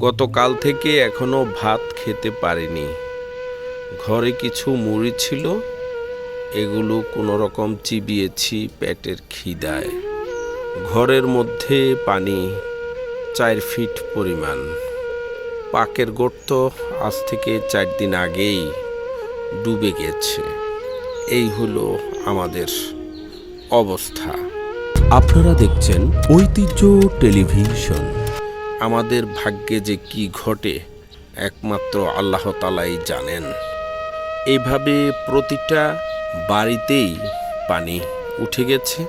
গতকাল থেকে এখনও ভাত খেতে পারিনি। ঘরে কিছু মুড়ি ছিল, এগুলো কোনো রকম চিবিয়েছি পেটের খিদায়। ঘরের মধ্যে পানি, চার ফিট পরিমাণ। পাকের গর্ত আজ থেকে চার দিন আগেই ডুবে গেছে। এই হলো আমাদের অবস্থা। আপনারা দেখছেন ঐতিহ্য টেলিভিশন। আমাদের ভাগ্যে যে কি ঘটে, একমাত্র আল্লাহ তালাই জানেন। এইভাবে প্রতিটা বাড়িতেই পানি উঠে গেছে।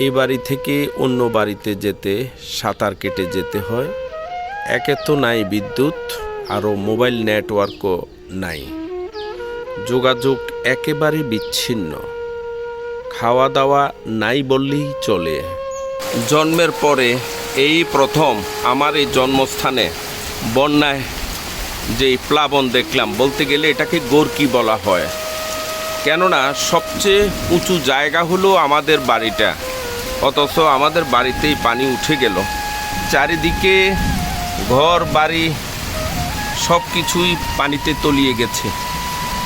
এই বাড়ি থেকে অন্য বাড়িতে যেতে সাঁতার কেটে যেতে হয়। একে তো নাই বিদ্যুৎ, আরও মোবাইল নেটওয়ার্কও নাই। যোগাযোগ একেবারে বিচ্ছিন্ন। খাওয়া দাওয়া নাই বললেই চলে। জন্মের পরে এই প্রথম আমার এই জন্মস্থানে বন্যায় যে প্লাবন দেখলাম, বলতে গেলে এটাকে গোরকি বলা হয়। কেননা সবচেয়ে উঁচু জায়গা হলো আমাদের বাড়িটা, অথচ আমাদের বাড়িতেই পানি উঠে গেল। চারিদিকে ঘর, বাড়ি সব কিছুই পানিতে তলিয়ে গেছে।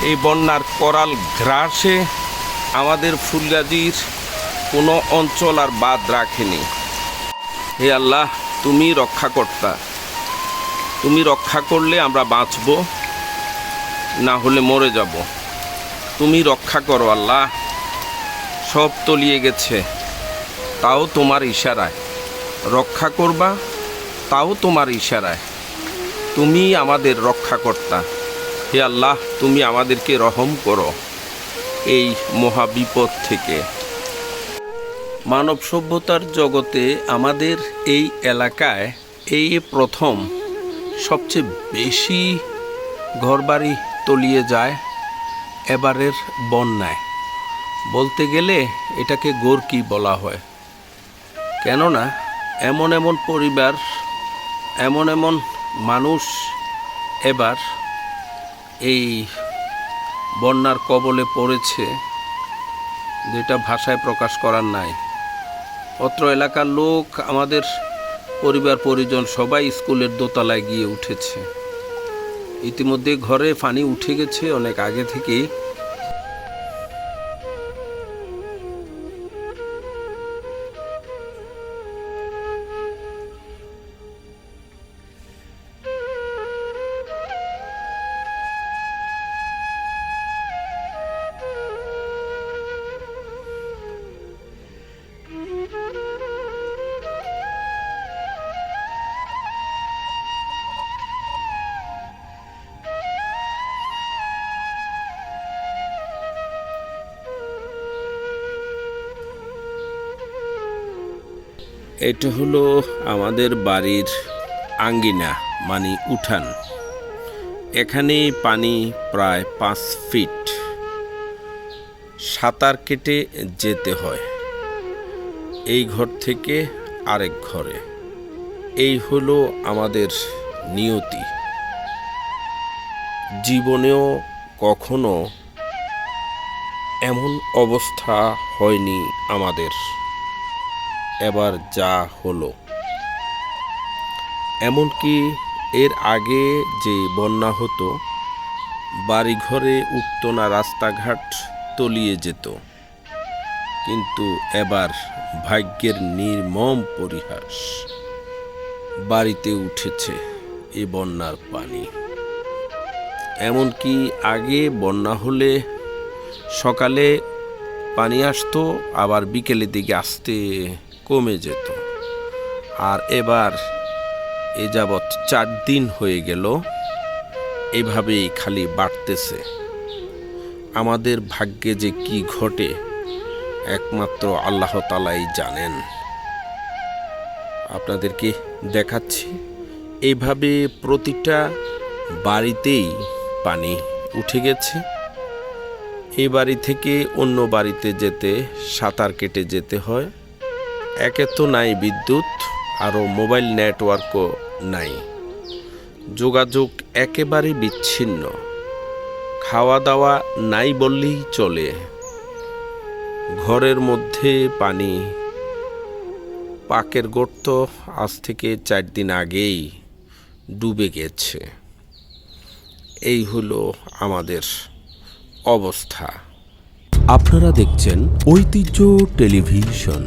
এই বন্যার করাল ঘ্রাসে আমাদের ফুলগাজির কোনো অঞ্চল আর বাদ রাখেনি। হে আল্লাহ, তুমি রক্ষাকর্তা। তুমি রক্ষা করলে আমরা বাঁচব, না হলে মরে যাব। তুমি রক্ষা করো আল্লাহ, সব তলিয়ে গেছে, তাও তোমার ইশারায়। রক্ষা করবা, তাও তোমার ইশারায়। তুমি আমাদের রক্ষাকর্তা। হে আল্লাহ, তুমি আমাদেরকে রহম করো। এই মহাবিপদ থেকে। মানব সভ্যতার জগতে আমাদের এই এলাকায় এই প্রথম সবচেয়ে বেশি ঘরবাড়ি তলিয়ে যায় এবারের বন্যায়। বলতে গেলে এটাকে গোরকি বলা হয়। কেননা এমন এমন পরিবার, এমন এমন মানুষ এবার এই বন্যার কবলে পড়েছে, যেটা ভাষায় প্রকাশ করার নাই। অত্র এলাকার লোক, আমাদের পরিবার, পরিজন সবাই স্কুলের দোতলায় গিয়ে উঠেছে। ইতিমধ্যে ঘরে পানি উঠে গেছে, অনেক আগে থেকেই। এটা হলো আমাদের বাড়ির আঙ্গিনা মানে উঠান। এখানে পানি প্রায় পাঁচ ফিট। সাঁতার কেটে যেতে হয়। এই ঘর থেকে আরেক ঘরে। এই হলো আমাদের নিয়তি। জীবনেও কখনো এমন অবস্থা হয়নি আমাদের। এবার যা হলো। এমনকি এর আগে যে বন্যা হতো, বাড়িঘরে উঠত না রাস্তাঘাট তলিয়ে যেত। কিন্তু এবার ভাগ্যের নির্মম পরিহাস, বাড়িতে উঠেছে এ বন্যার পানি। এমনকি আগে বন্যা হলে সকালে পানি আসতো, আবার বিকেলের দিকে আসতে কমে যেত। আর এবার এ যাবৎ চার দিন হয়ে গেল, এভাবেই খালি বাড়তেছে। আমাদের ভাগ্যে যে কি ঘটে, একমাত্র আল্লাহ তালাই জানেন। আপনাদেরকে দেখাচ্ছি এইভাবে প্রতিটা বাড়িতেই পানি উঠে গেছে। এই বাড়ি থেকে অন্য বাড়িতে যেতে, সাঁতার কেটে যেতে হয়। একে তো নাই বিদ্যুৎ, আরও মোবাইল নেটওয়ার্কও নাই। যোগাযোগ একেবারে বিচ্ছিন্ন। খাওয়া দাওয়া নাই বললেই চলে। ঘরের মধ্যে পানি। পাকের গর্ত আজ থেকে চার দিন আগেই ডুবে গেছে। এই হলো আমাদের অবস্থা। আপনারা দেখছেন ঐতিহ্য টেলিভিশন।